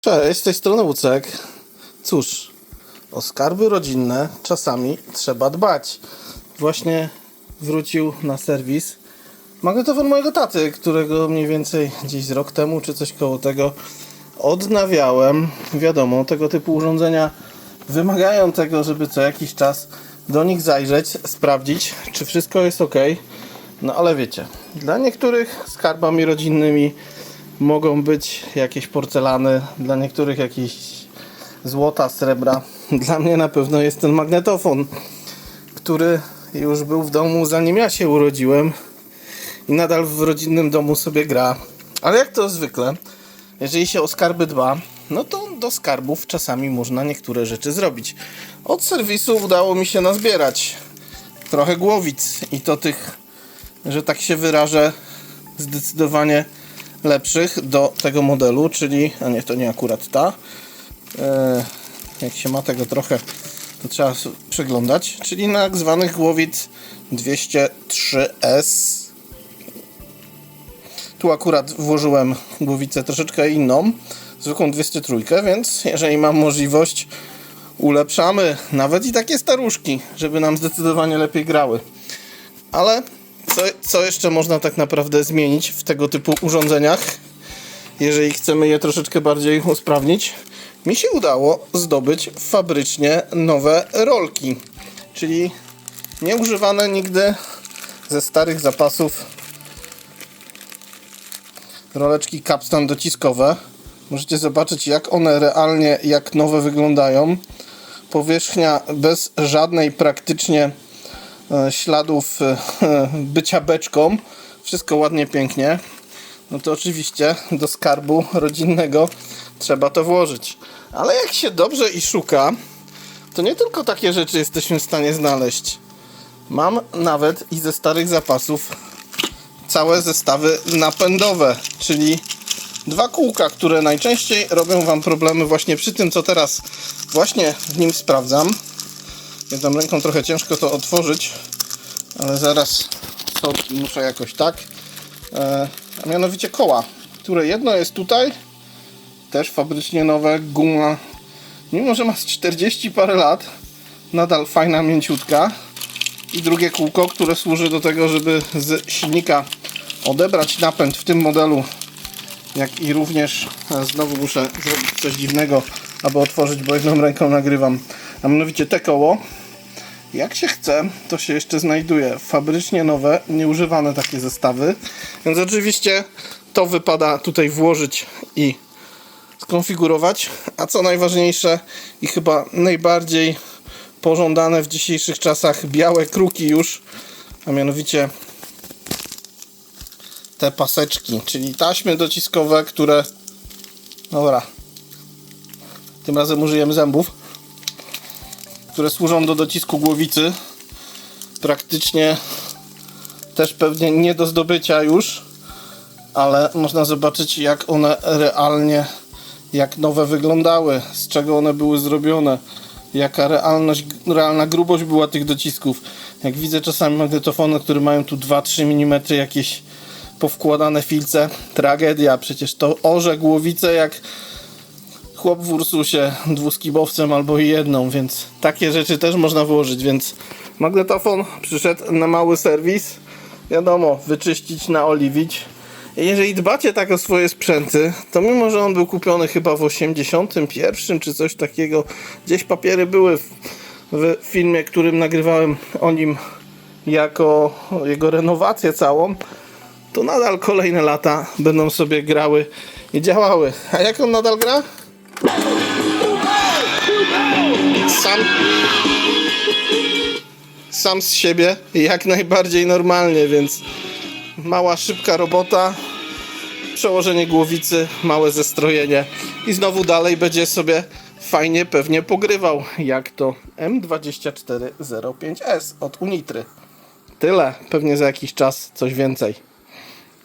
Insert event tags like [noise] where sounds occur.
Cześć, z tej strony Łucek. Cóż, o skarby rodzinne czasami trzeba dbać. Właśnie wrócił na serwis magnetofon mojego taty, którego mniej więcej gdzieś rok temu, czy coś koło tego odnawiałem. Wiadomo, tego typu urządzenia wymagają tego, żeby co jakiś czas do nich zajrzeć, sprawdzić, czy wszystko jest ok. No ale wiecie, dla niektórych skarbami rodzinnymi mogą być jakieś porcelany, dla niektórych jakieś złota, srebra. [laughs] Dla mnie na pewno jest ten magnetofon, który już był w domu zanim ja się urodziłem i nadal w rodzinnym domu sobie gra. Ale jak to zwykle, jeżeli się o skarby dba, no to do skarbów czasami można niektóre rzeczy zrobić. Od serwisu udało mi się nazbierać trochę głowic i to tych, że tak się wyrażę, zdecydowanie lepszych do tego modelu, czyli, a nie, to nie akurat ta. E, jak się ma tego trochę, to trzeba przeglądać, czyli na tak zwanych głowic 203S. Tu akurat włożyłem głowicę troszeczkę inną, zwykłą 203, więc jeżeli mam możliwość, ulepszamy nawet i takie staruszki, żeby nam zdecydowanie lepiej grały. Ale co, co jeszcze można tak naprawdę zmienić w tego typu urządzeniach, jeżeli chcemy je troszeczkę bardziej usprawnić? Mi się udało zdobyć fabrycznie nowe rolki, czyli nieużywane nigdy ze starych zapasów roleczki kapstan dociskowe. Możecie zobaczyć jak one realnie, jak nowe wyglądają. Powierzchnia bez żadnej praktycznie śladów e, [laughs] bycia beczką. Wszystko ładnie, pięknie. No to oczywiście do skarbu rodzinnego trzeba to włożyć. Ale jak się dobrze i szuka, to nie tylko takie rzeczy jesteśmy w stanie znaleźć. Mam nawet i ze starych zapasów całe zestawy napędowe, czyli dwa kółka, które najczęściej robią Wam problemy właśnie przy tym, co teraz właśnie w nim sprawdzam. Jedną ręką trochę ciężko to otworzyć, ale zaraz to muszę jakoś tak. E, a mianowicie koła, które jedno jest tutaj, też fabrycznie nowe, guma. Mimo, że ma z 40 parę lat, nadal fajna, mięciutka. I drugie kółko, które służy do tego, żeby z silnika odebrać napęd w tym modelu, jak i również e, znowu muszę zrobić coś dziwnego, aby otworzyć, bo jedną ręką nagrywam. A mianowicie te koło, jak się chce, to się jeszcze znajduje fabrycznie nowe, nieużywane takie zestawy. Więc oczywiście to wypada tutaj włożyć i skonfigurować. A co najważniejsze i chyba najbardziej pożądane w dzisiejszych czasach białe kruki już, a mianowicie te paseczki, czyli taśmy dociskowe, które dobra tym razem użyjemy zębów które służą do docisku głowicy praktycznie też pewnie nie do zdobycia już ale można zobaczyć jak one realnie jak nowe wyglądały z czego one były zrobione jaka realność, realna grubość była tych docisków. Jak widzę czasami magnetofony, które mają tu 2-3 mm jakieś powkładane filce. Tragedia, przecież to orze głowicę jak chłop w Ursusie dwuskibowcem albo i jedną, więc takie rzeczy też można włożyć, więc magnetofon przyszedł na mały serwis, wiadomo, wyczyścić, naoliwić. Jeżeli dbacie tak o swoje sprzęty, to mimo, że on był kupiony chyba w 81 czy coś takiego, gdzieś papiery były w, w filmie, którym nagrywałem o nim jako jego renowację całą, to nadal kolejne lata będą sobie grały i działały. A jak on nadal gra? Sam, sam z siebie jak najbardziej normalnie, więc mała, szybka robota, przełożenie głowicy, małe zestrojenie i znowu dalej będzie sobie fajnie pewnie pogrywał, jak to M2405S od Unitry. Tyle, pewnie za jakiś czas coś więcej.